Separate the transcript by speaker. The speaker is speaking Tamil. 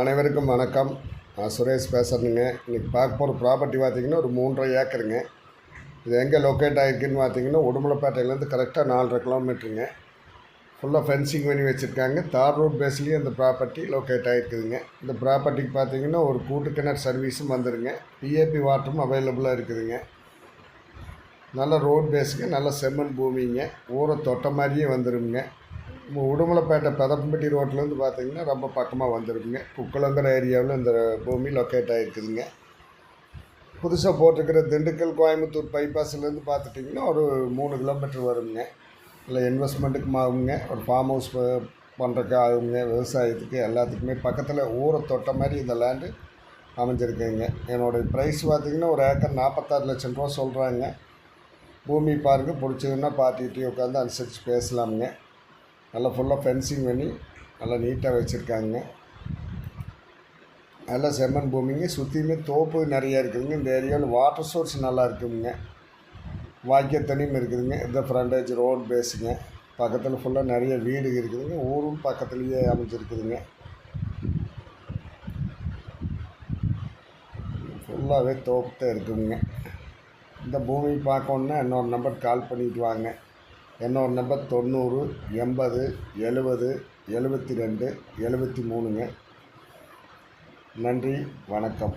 Speaker 1: அனைவருக்கும் வணக்கம். நான் சுரேஷ் பேசுகிறேங்க இன்றைக்கி பார்க்க போகிற ப்ராப்பர்ட்டி பார்த்தீங்கன்னா ஒரு மூன்றரை ஏக்கருங்க. இது எங்கே லொக்கேட் ஆகிருக்குன்னு பார்த்தீங்கன்னா உடுமலைப்பேட்டையிலேருந்து கரெக்டாக நாலரை கிலோமீட்டருங்க ஃபுல்லாக ஃபென்சிங் பண்ணி வச்சுருக்காங்க. தார் ரோட் பேஸ்லேயும் இந்த ப்ராப்பர்ட்டி லொக்கேட் ஆகிருக்குதுங்க இந்த ப்ராப்பர்ட்டிக்கு பார்த்தீங்கன்னா ஒரு கூட்டு கிணறு சர்வீஸும் வந்துடுங்க பிஏபி வாட்டரும் அவைலபிளாக இருக்குதுங்க. நல்ல ரோட் பேஸுங்க நல்ல செம்மண் பூமிங்க. ஊரை தொட்ட மாதிரியே வந்துடுங்க நம்ம உடுமலைப்பேட்டை பெதப்பம்பட்டி ரோட்லேருந்து பார்த்தீங்கன்னா ரொம்ப பக்கமாக வந்துருக்குங்க. குக்குளங்கிற ஏரியாவில் இந்த பூமி லொக்கேட் ஆகிருக்குதுங்க புதுசாக போட்டிருக்கிற திண்டுக்கல் கோயம்புத்தூர் பைபாஸ்லேருந்து பார்த்துட்டிங்கன்னா ஒரு மூணு கிலோமீட்டர் வருங்க. இல்லை இன்வெஸ்ட்மெண்ட்டுக்கும் ஆகுங்க ஒரு ஃபார்ம் ஹவுஸ் பண்ணுறதுக்கு ஆகுங்க. விவசாயத்துக்கு எல்லாத்துக்குமே பக்கத்தில் ஊரை தொட்ட மாதிரி இந்த லேண்டு அமைஞ்சிருக்குங்க. என்னோடய ப்ரைஸ் பார்த்திங்கன்னா ஒரு ஏக்கர் நாற்பத்தாறு லட்சம் ரூபா சொல்கிறாங்க பூமி பாருங்கள் பிடிச்சதுன்னா பார்ட்டிகிட்டே உட்காந்து அனுசரித்து பேசலாமுங்க. நல்லா ஃபுல்லாக ஃபென்சிங் பண்ணி நல்லா நீட்டாக வச்சுருக்காங்க. நல்லா செம்மண் பூமிங்க. சுற்றியுமே தோப்பு நிறையா இருக்குதுங்க. இந்த ஏரியாவில் வாட்டர் சோர்ஸ் நல்லா இருக்குதுங்க. வாய்க்கால் தண்ணியும் இருக்குதுங்க. இந்த ஃப்ரண்டேஜ் ரோட் பேஸுங்க பக்கத்தில் ஃபுல்லாக நிறைய வீடு இருக்குதுங்க. ஊரும் பக்கத்துலேயே அமைஞ்சிருக்குதுங்க. ஃபுல்லாகவே தோப்பு தான் இருக்குதுங்க. இந்த பூமி பார்க்கணுன்னா இன்னொரு நம்பர் கால் பண்ணிவிட்டு வாங்க. என்னோட நம்பர் தொண்ணூறு எண்பது எழுபது எழுபத்தி ரெண்டு எழுபத்தி மூணுங்க. நன்றி வணக்கம்.